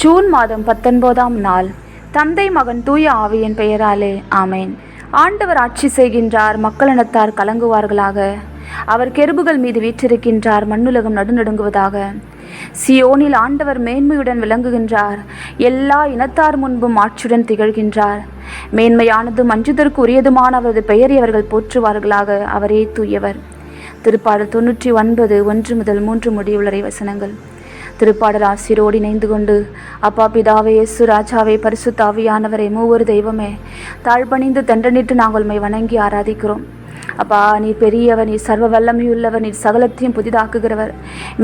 June மாதம் பத்தொன்பதாம் நாள். தந்தை மகன் தூய ஆவியின் பெயராலே ஆமேன். ஆண்டவர் ஆட்சி செய்கின்றார் மக்களினத்தார் கலங்குவார்களாக. அவர் கெருபுகள் மீது வீற்றிருக்கின்றார் மண்ணுலகம் நடுநடுங்குவதாக. சியோனில் ஆண்டவர் மேன்மையுடன் விளங்குகின்றார் எல்லா இனத்தார் முன்பும் ஆட்சியுடன் திகழ்கின்றார். மேன்மையானது மஞ்சுதற்கு உரியதுமான அவரது பெயரை அவர்கள் போற்றுவார்களாக அவரே தூயவர். திருப்பாடல் தொன்னூற்றி ஒன்பது ஒன்று முதல் மூன்று முடிவுள்ளரை வசனங்கள். திருப்பாடல் ஆசிரோடு இணைந்து கொண்டு அப்பா பிதாவே இயேசு ராஜாவே பரிசுத்தாவியானவரே மூவர் தெய்வமே தாழ்பணிந்து தண்டனிட்டு நாங்கள் உண்மை வணங்கி ஆராதிக்கிறோம். அப்பா நீ பெரியவர் நீ சர்வ வல்லமையுள்ளவர் நீ சகலத்தையும் புதிதாக்குகிறவர்.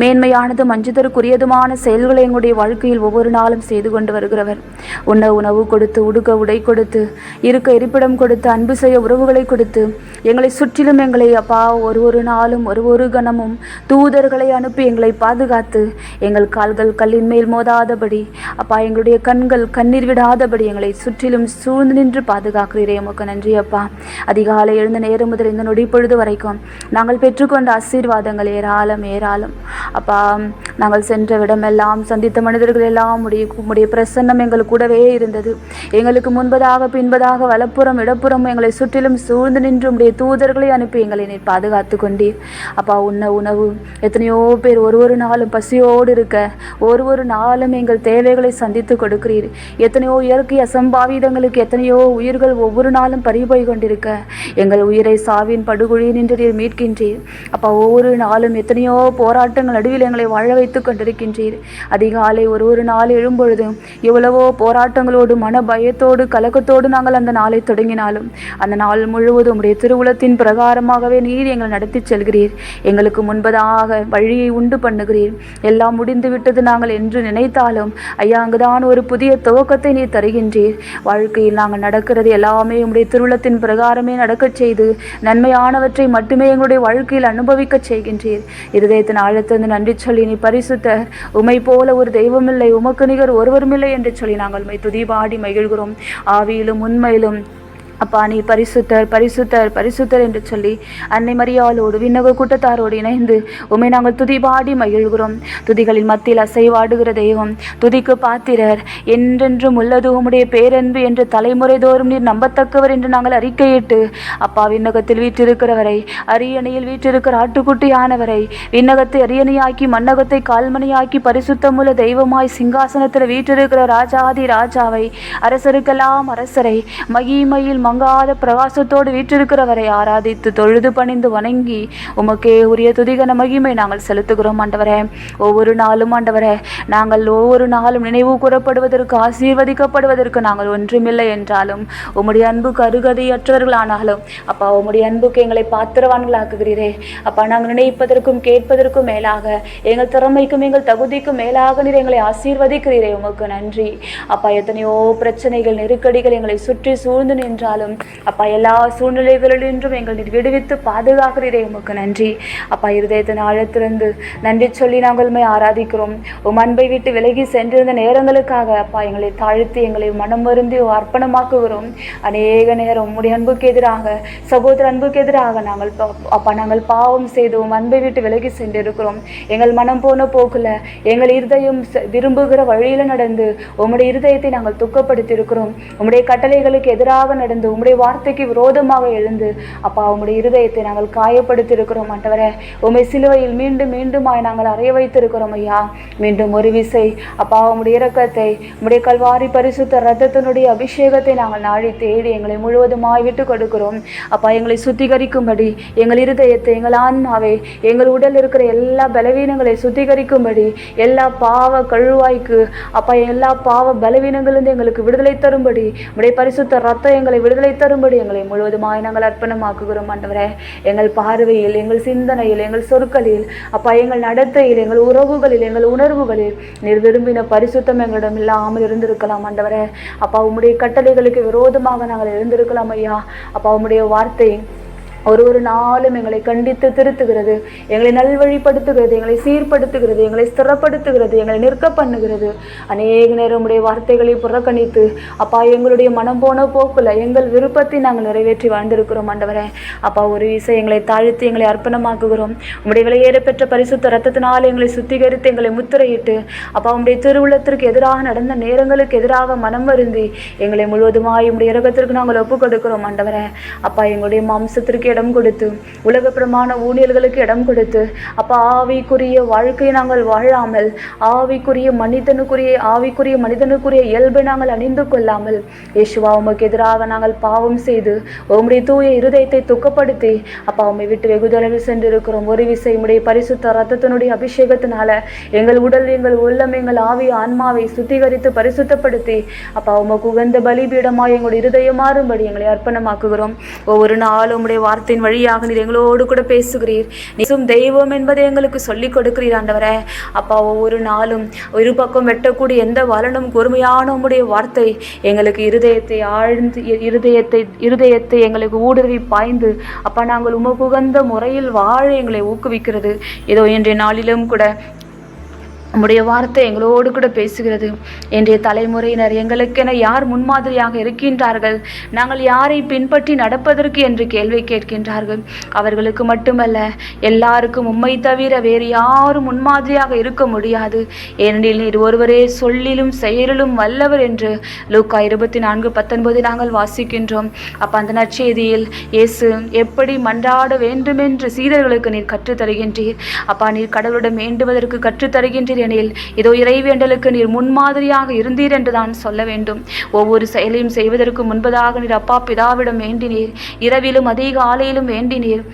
மேன்மையானது மஞ்சுதருக்குரியதுமான செயல்களை எங்களுடைய வாழ்க்கையில் ஒவ்வொரு நாளும் செய்து கொண்டு வருகிறவர். உண்ண உணவு கொடுத்து உடுக்க உடை கொடுத்து இருக்க இருப்பிடம் கொடுத்து அன்பு செய்ய உறவுகளை கொடுத்து எங்களை சுற்றிலும் எங்களை அப்பா ஒரு ஒரு நாளும் ஒரு ஒரு கணமும் தூதர்களை அனுப்பி எங்களை பாதுகாத்து எங்கள் கால்கள் கல்லின் மேல் மோதாதபடி அப்பா எங்களுடைய கண்கள் கண்ணீர் விடாதபடி எங்களை சுற்றிலும் சூழ்ந்து நின்று பாதுகாக்கிறீரே உமக்கு நன்றி அப்பா. அதிகாலை எழுந்த நேரம் முதல் இந்த நொடி பொழுது வரைக்கும் நாங்கள் பெற்றுக்கொண்ட ஆசீர்வாதங்கள் ஏராளம் ஏராளம். அப்பா நாங்கள் சென்ற விடமெல்லாம் சந்தித்த மனிதர்கள் எல்லாம் உடைய உடைய பிரசன்னம் எங்கள் கூடவே இருந்தது. எங்களுக்கு முன்பதாக பின்பதாக வலப்புறம் இடப்புறம் எங்களை சுற்றிலும் சூழ்ந்து நின்று உடைய தூதர்களை அனுப்பி எங்களை நீர் பாதுகாத்து கொண்டீர். அப்பா உண்ண உணவு. எத்தனையோ பேர் ஒரு ஒரு நாளும் பசியோடு இருக்க ஒரு ஒரு நாளும் எங்கள் தேவைகளை சந்தித்து கொடுக்கிறீர். எத்தனையோ இயற்கை அசம்பாவிதங்களுக்கு எத்தனையோ உயிர்கள் ஒவ்வொரு நாளும் பறிபோய் கொண்டிருக்க எங்கள் உயிரை சாவின் படுகொழி நின்று நீர் மீட்கின்றீர். அப்பா ஒவ்வொரு நாளும் எத்தனையோ போராட்டங்கள் நடுவில் எங்களை வாழ வைத்து கொண்டிருக்கின்றீர். அதிகாலை ஒரு ஒரு நாள் எழும்பொழுதும் எவ்வளவோ போராட்டங்களோடு மன பயத்தோடு கலக்கத்தோடு நாங்கள் அந்த நாளை தொடங்கினாலும் அந்த நாள் முழுவதும் உடைய திருவுளத்தின் பிரகாரமாகவே நீர் எங்களை நடத்தி செல்கிறீர். எங்களுக்கு முன்பதாக வழியை உண்டு பண்ணுகிறீர். எல்லாம் முடிந்து விட்டது நாங்கள் என்று நினைத்தாலும் ஐயா அங்குதான் ஒரு புதிய துவக்கத்தை நீர் தருகின்றீர். வாழ்க்கையில் நாங்கள் நடக்கிறது எல்லாமே உடைய திருவுளத்தின் பிரகாரமே நடக்கச் செய்து நன்மையானவற்றை மட்டுமே எங்களுடைய வாழ்க்கையில் அனுபவிக்கச் செய்கின்றீர். இருதயத்தின் ஆழத்திலிருந்து நன்றி சொல்லி நீ பரிசுத்தர். உமை போல ஒரு தெய்வமில்லை உமக்கு நிகர் ஒருவருமில்லை என்று சொல்லி நாங்கள் உமை துதிபாடி மகிழ்கிறோம். ஆவியிலும் உண்மையிலும் அப்பா நீ பரிசுத்தர் பரிசுத்தர் பரிசுத்தர் என்று சொல்லி அன்னை மரியாளோடு விண்ணக கூட்டத்தாரோடு இணைந்து உமை நாங்கள் துதிபாடி மகிழ்கிறோம். துதிகளின் மத்தியில் அசைவாடுகிற தெய்வம் துதிக்கு பாத்திரர் என்றென்றும் உள்ளது உம்முடைய பேரன்பு என்று தலைமுறை தோறும் நீர் நம்பத்தக்கவர் என்று நாங்கள் அறிக்கையிட்டு அப்பா விண்ணகத்தில் வீற்றிருக்கிறவரை அரியணையில் வீற்றிருக்கிற ஆட்டுக்குட்டியானவரை விண்ணகத்தை அரியணையாக்கி மன்னகத்தை கால்மணியாக்கி பரிசுத்தமுள்ள தெய்வமாய் சிங்காசனத்தில் வீற்றிருக்கிற ராஜாதி ராஜாவை அரசருக்கெல்லாம் அரசரை மகிமையில் மங்காத பிரகாசத்தோடு வீற்றிருக்கிறவரை ஆராதித்து தொழுது பணிந்து வணங்கி உமக்கே உரிய துதிகன மகிமை நாங்கள் செலுத்துகிறோம் ஆண்டவரே. ஒவ்வொரு நாளும் ஆண்டவரே நாங்கள் ஒவ்வொரு நாளும் நினைவு கூறப்படுவதற்கு ஆசீர்வதிக்கப்படுவதற்கு நாங்கள் ஒன்றுமில்லை என்றாலும் உம்முடைய அன்புக்கு அருகதையற்றவர்களானாலும் அப்பா உம்முடைய அன்புக்கு எங்களை பாத்திரவான்களாக்குகிறீரே. அப்பா நாங்கள் நினைப்பதற்கும் கேட்பதற்கும் மேலாக எங்கள் திறமைக்கும் எங்கள் தகுதிக்கும் மேலாக நீர் எங்களை ஆசீர்வதிக்கிறீரே. உமக்கு நன்றி. அப்பா எத்தனையோ பிரச்சனைகள் நெருக்கடிகள் எங்களை சுற்றி சூழ்ந்து இருந்தாலும் அப்பா எல்லா சூழ்நிலைகளிலும் எங்களை நீர் விடுவித்து பாதுகாக்கிறீரே உமக்கு நன்றி. அப்பா இருதயத்தின் ஆழத்திலிருந்து நன்றி சொல்லி நாங்கள் ஆராதிக்கிறோம். உம் அன்பை விட்டு விலகி சென்றிருந்த நேரங்களுக்காக அப்பா எங்களை தாழ்த்தி எங்களை மனம் வருந்தி அர்ப்பணமாக்குகிறோம். அநேக நேரம் உம்முடைய அன்புக்கு எதிராக சகோதர அன்புக்கு எதிராக நாங்கள் அப்பா நாங்கள் பாவம் செய்து உம் அன்பை விட்டு விலகி சென்றிருக்கிறோம். எங்கள் மனம் போன போக்குல எங்கள் இருதயம் விரும்புகிற வழியில் நடந்து உம்முடைய இருதயத்தை நாங்கள் துக்கப்படுத்தி இருக்கிறோம் உம்முடைய கட்டளைகளுக்கு எதிராக நடந்து உம்முடைய வார்த்தைக்கு விரோதமாக எழுந்து அப்பா உம்முடைய இருதயத்தை நாங்கள் காயப்படுத்தி இருக்கிறோம் ஆண்டவரே சிலுவையில் மீண்டும் மீண்டுமாய் நாங்கள் அறைய வைத்திருக்கிறோம் ஐயா. மீண்டும் ஒரு விசை. அப்பா உம்முடைய இரக்கத்தை உம்முடைய கல்வாரி பரிசுத்த ரத்தத்தினுடைய அபிஷேகத்தை நாங்கள் நாடி தேடி எங்களை முழுவதுமாய் விட்டு கொடுக்கிறோம். அப்பா எங்களை சுத்திகரிக்கும்படி எங்கள் இருதயத்தை எங்கள் ஆன்மாவை எங்கள் உடல் இருக்கிற எல்லா பலவீனங்களை சுத்திகரிக்கும்படி எல்லா பாவ கழுவாய்க்கு அப்பா எல்லா பாவ பலவீனங்களிலிருந்து எங்களுக்கு விடுதலை தரும்படி உடைய பரிசுத்த ரத்தம் எங்களை விடுதலை தரும்படி எங்களை முழுவதுமாய் நாங்கள் அர்ப்பணமாக்குகிறோம் ஆண்டவரே. எங்கள் பார்வையில் எங்கள் சிந்தனையில் எங்கள் சொற்களில் அப்பா எங்கள் நடத்தையில் எங்கள் உறவுகளில் எங்கள் உணர்வுகளில் நீர் விரும்பின பரிசுத்தம் எங்களிடம் இல்லாமல் இருந்திருக்கலாம் ஆண்டவரே. அப்பா உம்முடைய கட்டளைகளுக்கு விரோதமாக நாங்கள் இருந்திருக்கலாம் ஐயா. அப்பா உம்முடைய வார்த்தை ஒரு ஒரு நாளும் எங்களை கண்டித்து திருத்துகிறது. எங்களை நல்வழிப்படுத்துகிறது. எங்களை சீர்படுத்துகிறது. எங்களை ஸ்திரப்படுத்துகிறது. எங்களை நிற்க பண்ணுகிறது. அநேக நேரம் உடைய வார்த்தைகளை புறக்கணித்து அப்பா எங்களுடைய மனம் போன போக்கில் எங்கள் விருப்பத்தை நாங்கள் நிறைவேற்றி வாழ்ந்திருக்கிறோம் ஆண்டவரே. அப்பா ஒரு விசை எங்களை தாழ்த்தி எங்களை அர்ப்பணமாக்குகிறோம். உம்முடைய விலையேற பெற்ற பரிசுத்த ரத்தத்தினால் எங்களை சுத்திகரித்து எங்களை முத்திரையிட்டு அப்பா உங்களுடைய திருவுள்ளத்திற்கு எதிராக நடந்த நேரங்களுக்கு எதிராக மனம் வருந்தி எங்களை முழுவதுமாய் உம்முடைய இரக்கத்திற்கு நாங்கள் ஒப்புக் கொடுக்கிறோம் ஆண்டவரே. அப்பா எங்களுடைய மாம்சத்திற்கு இடம் கொடுத்து உலக பிரமாண ஊழியர்களுக்கு இடம் கொடுத்து அப்போ ஆவிக்குரிய வாழ்க்கை நாங்கள் வாழாமல் ஆவிக்குரிய மனிதனுக்குரிய ஆவிக்குரிய மனிதனுக்குரிய இயல்பை நாங்கள் அணிந்து கொள்ளாமல் இயேசுவா உமக்கு எதிராக நாங்கள் பாவம் செய்து உம்முடைய தூய இருதயத்தை துக்கப்படுத்தி அப்பா உம்மை விட்டு வெகு தொலைவில் சென்றிருக்கிறோம். ஒரு விசை பரிசுத்த ரத்தத்தினுடைய அபிஷேகத்தினால எங்கள் உடல் எங்கள் உள்ளம் எங்கள் ஆவி ஆன்மாவை சுத்திகரித்து பரிசுத்தப்படுத்தி அப்பா உமக்கு உகந்த பலிபீடமாக எங்களுடைய இருதயம் மாறும்படி எங்களை அர்ப்பணமாக்குகிறோம். ஒவ்வொரு நாளும் உம்முடைய வார்த்தையின் வழியாக நீர் எங்களோடு கூட பேசுகிறீர். நீசும் தெய்வம் என்பதை எங்களுக்கு சொல்லிக் கொடுக்கிறீர் ஆண்டவரே. அப்பா ஒவ்வொரு நாளும் இரு பக்கம் வெட்டக்கூடிய எந்த வலனும் பொறுமையான உம்முடைய வார்த்தை எங்களுக்கு இருதயத்தை ஆழ்ந்து இருதயத்தை இருதயத்தை எங்களுக்கு ஊடுருவி பாய்ந்து அப்பா நாங்கள் உம உகந்த முறையில் வாழ எங்களை ஊக்குவிக்கிறது. ஏதோ இன்றைய நாளிலும் கூட உம்முடைய வார்த்தை எங்களோடு கூட பேசுகிறது. இன்றைய தலைமுறையினர் எங்களுக்கென யார் முன்மாதிரியாக இருக்கின்றார்கள்? நாங்கள் யாரை பின்பற்றி நடப்பதற்கு என்று கேள்வி கேட்கின்றார்கள். அவர்களுக்கு மட்டுமல்ல எல்லாருக்கும் உம்மை தவிர வேறு யாரும் முன்மாதிரியாக இருக்க முடியாது. ஏனெனில் நீர் ஒருவரே சொல்லிலும் செயலிலும் வல்லவர் என்று லூக்கா இருபத்தி நான்கு பத்தொன்பது நாங்கள் வாசிக்கின்றோம். அப்ப அந்த நற்செய்தியில் இயேசு எப்படி மன்றாட வேண்டுமென்று சீடர்களுக்கு நீர் கற்றுத்தருகின்றீர்? அப்பா நீர் கடவுளிடம் வேண்டுவதற்கு கற்றுத் தருகின்றீர் எனில் இதோ இறைவேண்டலுக்கு நீர் முன்மாதிரியாக இருந்தீர் என்று தான் சொல்ல வேண்டும். ஒவ்வொரு செயலையும் செய்வதற்கு முன்பதாக நீர் அப்பா பிதாவிடம் வேண்டினீர். இரவிலும் அதிக ஆலையிலும் வேண்டினீர்.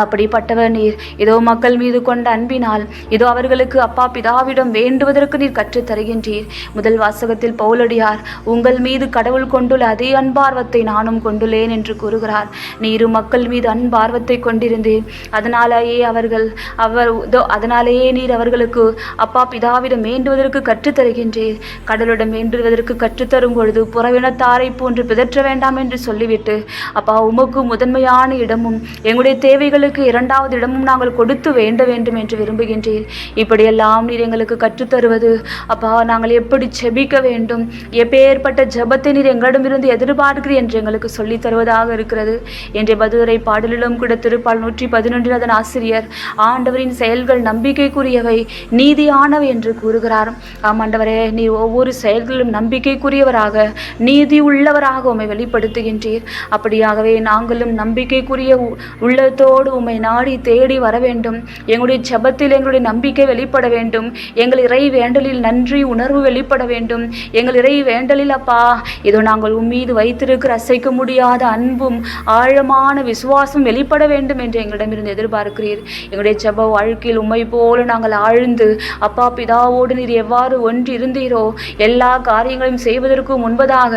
அப்படிப்பட்டவர் நீர். இதோ மக்கள் மீது கொண்ட அன்பினால் இதோ அவர்களுக்கு அப்பா பிதாவிடம் வேண்டுவதற்கு நீர் கற்றுத் தருகின்றீர் முதல் வாசகத்தில் பவுலடியார் உங்கள் மீது கடவுள் கொண்டுள்ள அதே அன்பார்வத்தை நானும் கொண்டுள்ளேன் என்று கூறுகிறார். நீரும் மக்கள் மீது அன்பார்வத்தை கொண்டிருந்தீர் அதனாலேயே அவர்கள் அவர் இதோ அதனாலேயே நீர் அவர்களுக்கு அப்பா பிதாவிடம் வேண்டுவதற்கு கற்றுத் தருகின்றீர் கடவுளிடம் வேண்டுவதற்கு கற்றுத்தரும் பொழுது புறவினத்தாரை போன்று பிதற்ற வேண்டாம் என்று சொல்லிவிட்டு அப்பா உமக்கு முதன்மையான இடமும் எங்களுடைய தேவைகள் எங்களுக்கு இரண்டாவது இடமும் நாங்கள் கொடுத்து வேண்ட வேண்டும் என்று விரும்புகின்றீர். இப்படியெல்லாம் நீர் எங்களுக்கு கற்றுத்தருவது. அப்பா நாங்கள் எப்படி செபிக்க வேண்டும்? எப்பேற்பட்ட ஜெபத்தை நீர் எங்களிடமிருந்து எதிர்பார்க்கிறீர் என்று எங்களுக்கு சொல்லித் தருவதாக இருக்கிறது. என்ற மதுரை பாடலிலும் கூட திருப்பால் நூற்றி பதினொன்றில் அதன் ஆசிரியர் ஆண்டவரின் செயல்கள் நம்பிக்கைக்குரியவை நீதியானவை என்று கூறுகிறார். ஆமாண்டவரே நீர் ஒவ்வொரு செயல்களிலும் நம்பிக்கைக்குரியவராக நீதி உள்ளவராக உம்மை வெளிப்படுத்துகின்றீர். அப்படியாகவே நாங்களும் நம்பிக்கைக்குரிய உ- உள்ளத்தோடு உம்மை நாடி தேடி வர வேண்டும். எங்களுடைய ஜபத்தில் எங்களுடைய நம்பிக்கை வெளிப்பட வேண்டும். எங்கள் இறை வேண்டலில் நன்றி உணர்வு வெளிப்பட வேண்டும். எங்கள் இறை வேண்டலில் அப்பா இதோ நாங்கள் உம்மீது வைத்திருக்கிற அசைக்க முடியாத அன்பும் ஆழமான விசுவாசம் வெளிப்பட வேண்டும் என்று எங்களிடமிருந்து எதிர்பார்க்கிறீர். எங்களுடைய ஜப வாழ்க்கையில் உம்மை போல நாங்கள் ஆழ்ந்து அப்பா பிதாவோடு நீர் எவ்வாறு ஒன்று இருந்தீரோ எல்லா காரியங்களையும் செய்வதற்கு முன்பதாக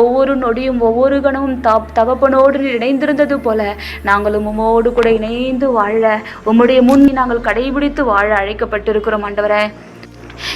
ஒவ்வொரு நொடியும் ஒவ்வொரு கணமும் தப் தகப்பனோடு நீர் இணைந்திருந்தது போல நாங்களும் உம்மோடு கூட இணைந்து வாழ உம்முடைய முன் நாங்கள் கடைபிடித்து வாழ அழைக்கப்பட்டிருக்கிறோம் ஆண்டவரே.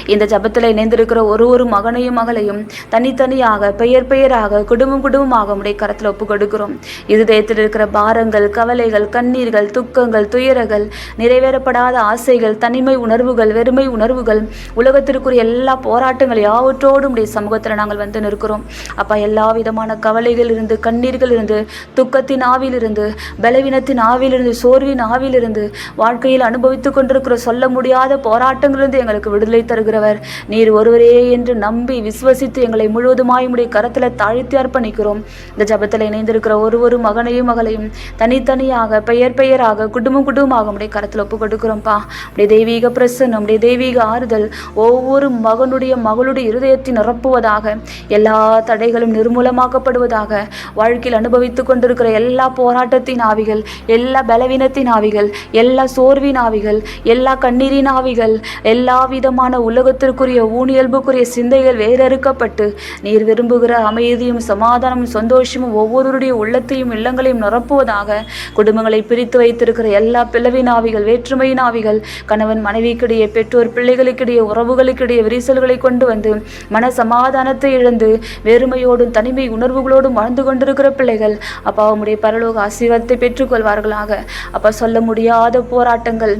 இந்த ஜபத்தில் இணைந்திருக்கிற ஒரு ஒரு மகனையும் மகளையும் தனித்தனியாக பெயர் பெயராக குடும்பம் குடும்பமாக உடைய கரத்தில் ஒப்பு கொடுக்கிறோம் இருதயத்தில் இருக்கிற பாரங்கள் கவலைகள் கண்ணீர்கள் துக்கங்கள் துயரங்கள் நிறைவேறப்படாத ஆசைகள் தனிமை உணர்வுகள் வெறுமை உணர்வுகள் உலகத்திற்குரிய எல்லா போராட்டங்கள் யாவற்றோடும் உடைய சமூகத்தில் நாங்கள் வந்து நிற்கிறோம். அப்பா எல்லா விதமான கவலைகள் இருந்து கண்ணீர்கள் இருந்து துக்கத்தின் ஆவிலிருந்து பலவீனத்தின் ஆவிலிருந்து சோர்வின் ஆவிலிருந்து வாழ்க்கையில் அனுபவித்துக் கொண்டிருக்கிற சொல்ல முடியாத போராட்டங்களிலிருந்து எங்களுக்கு விடுதலை தருகிறவர். நீர் ஒருவரே என்று நம்பி விசுவசித்து எங்களை முழுவதுமாய் உடைய கரத்தில் தாழ்த்தி அர்ப்பணிக்கிறோம். இந்த ஜபத்தில் இணைந்திருக்கிற ஒரு ஒரு மகனையும் மகளையும் தனித்தனியாக பெயர் பெயராக குடும்பம் குடும்பமாக உடைய கரத்தில் ஒப்பு கொடுக்கிறோம்ப்பா உடைய தெய்வீக பிரசன்னம் உடைய தெய்வீக ஆறுதல் ஒவ்வொரு மகனுடைய மகளுடைய இருதயத்தை நிரப்புவதாக எல்லா தடைகளும் நிர்மூலமாக்கப்படுவதாக வாழ்க்கையில் அனுபவித்துக் கொண்டிருக்கிற எல்லா போராட்டத்தின் ஆவிகள் எல்லா பலவீனத்தின் ஆவிகள் எல்லா சோர்வின் ஆவிகள் எல்லா கண்ணீரின் ஆவிகள் எல்லா விதமான உலகத்திற்குரிய ஊனியல்புக்குரிய சிந்தைகள் வேறறுக்கப்பட்டு நீர் விரும்புகிற அமைதியும் சமாதானமும் சந்தோஷமும் ஒவ்வொருவருடைய உள்ளத்தையும் இல்லங்களையும் நிரப்புவதாக குடும்பங்களை பிரித்து வைத்திருக்கிற எல்லா பிளவின் ஆவிகள் வேற்றுமையின் ஆவிகள் கணவன் மனைவிக்கிடையே பெற்றோர் பிள்ளைகளுக்கிடையே உறவுகளுக்கிடையே விரிசல்களை கொண்டு வந்து மன சமாதானத்தை இழந்து வெறுமையோடும் தனிமை உணர்வுகளோடும் வாழ்ந்து கொண்டிருக்கிற பிள்ளைகள் அப்பா உம்முடைய பரலோக ஆசீர்வாதத்தை பெற்றுக்கொள்வார்களாக. அப்பா சொல்ல முடியாத போராட்டங்கள்.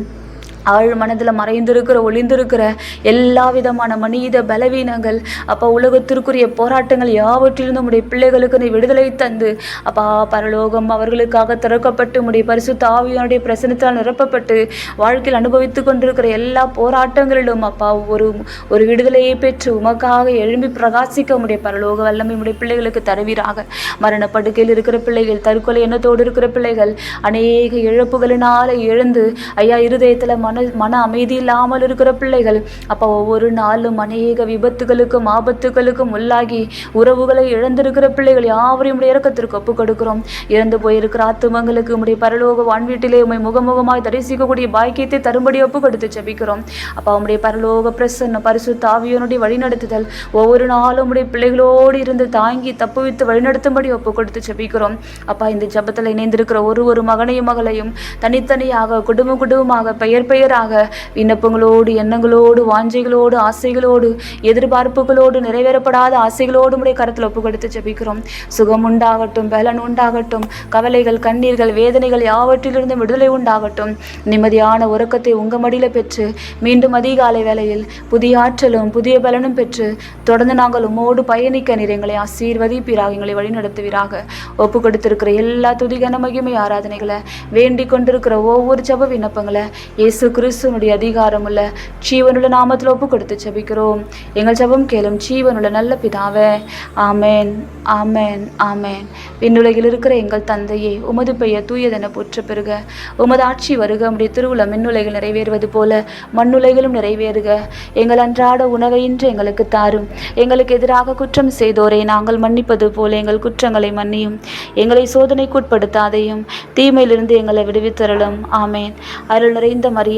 ஆழ் மனதில் மறைந்திருக்கிற ஒளிந்திருக்கிற எல்லா விதமான மனித பலவீனங்கள். அப்பா உலகத்திற்குரிய போராட்டங்கள் யாவற்றிலிருந்தும் உடைய பிள்ளைகளுக்கு நீ விடுதலை தந்து. அப்பா பரலோகம் அவர்களுக்காக திறக்கப்பட்டு உடைய பரிசுத்த ஆவியானுடைய பிரசனத்தால் நிரப்பப்பட்டு வாழ்க்கையில் அனுபவித்துக் கொண்டிருக்கிற எல்லா போராட்டங்களிலும் அப்பா ஒரு ஒரு விடுதலையை பெற்று உமக்காக எழும்பி பிரகாசிக்க உடைய பரலோக வல்லமை உடைய பிள்ளைகளுக்கு தருவீராக. மரணப்படுக்கையில் இருக்கிற பிள்ளைகள் தற்கொலை எண்ணத்தோடு இருக்கிற பிள்ளைகள் அநேக இழப்புகளினால எழுந்து ஐயா இருதயத்தில் மன மன அமைதி இல்லாமல் இருக்கிற பிள்ளைகள் அப்போ ஒவ்வொரு நாளும் அநேக விபத்துகளுக்கும் ஆபத்துகளுக்கும் உள்ளாகி உறவுகளை இழந்திருக்கிற பிள்ளைகள் யாவரையும் உடைய இறக்கத்திற்கு ஒப்புக் கொடுக்கிறோம் இறந்து போயிருக்கிற ஆத்துமங்களுக்கு உடைய பரலோக வான்வீட்டிலே உண்மை முகமுகமாய் தரிசிக்கக்கூடிய பாக்கியத்தை தரும்படி ஒப்பு கொடுத்து ஜபிக்கிறோம். அப்பா உம்முடைய பரலோக பிரசன்ன பரிசு தாவியனுடைய வழிநடத்துதல் ஒவ்வொரு நாளும் உடைய பிள்ளைகளோடு இருந்து தாங்கி தப்புவித்து வழிநடத்தும்படி ஒப்பு கொடுத்து ஜபிக்கிறோம். அப்பா இந்த ஜெபத்தில் இணைந்திருக்கிற ஒரு ஒரு மகனையும் மகளையும் தனித்தனியாக குடும்ப குடும்பமாக பெயர் பெயர் பெயராக விண்ணப்பங்களோடு எண்ணங்களோடு வாஞ்சைகளோடு ஆசைகளோடு எதிர்பார்ப்புகளோடு நிறைவேறப்படாத ஆசைகளோடு உடைய கருத்தில் ஒப்பு கொடுத்து சுகம் உண்டாகட்டும் பலன் உண்டாகட்டும் கவலைகள் கண்ணீர்கள் வேதனைகள் யாவற்றிலிருந்து விடுதலை உண்டாகட்டும். நிம்மதியான உறக்கத்தை உங்க மடியில பெற்று மீண்டும் அதிகாலை வேளையில் புதிய ஆற்றலும் புதிய பலனும் பெற்று தொடர்ந்து நாங்கள் உமோடு பயணிக்க நீர் எங்களை ஆசீர்வதிப்பீராக எங்களை வழிநடத்துவீராக. ஒப்பு கொடுத்திருக்கிற எல்லா துதிகன மகிமை ஆராதனைகளை வேண்டிக் கொண்டிருக்கிற ஒவ்வொரு ஜப விண்ணப்பங்களை இயேசு கிறிஸ்துவனுடைய அதிகாரமுள்ள ஜீவனுள்ள நாமத்தில் ஒப்பு கொடுத்து செபிக்கிறோம் எங்கள் ஜபம் கேளும் ஜீவனுள்ள நல்ல பிதாவே ஆமேன் ஆமென் ஆமேன். விண்ணுலகில் இருக்கிற எங்கள் தந்தையே உமது பெயர் தூயதென போற்ற பெறுக. உமது ஆட்சி வருக உடைய திருவிழா மின்னுலகில் நிறைவேறுவது போல மண்ணுலகிலும் நிறைவேறுக. எங்கள் அன்றாட உணவை இன்று எங்களுக்கு தாரும். எங்களுக்கு எதிராக குற்றம் செய்தோரை நாங்கள் மன்னிப்பது போல எங்கள் குற்றங்களை மன்னியும். எங்களை சோதனைக்குட்படுத்தாதையும் தீமையிலிருந்து எங்களை விடுவித்தரலும் ஆமேன். அருள் நிறைந்த மரிய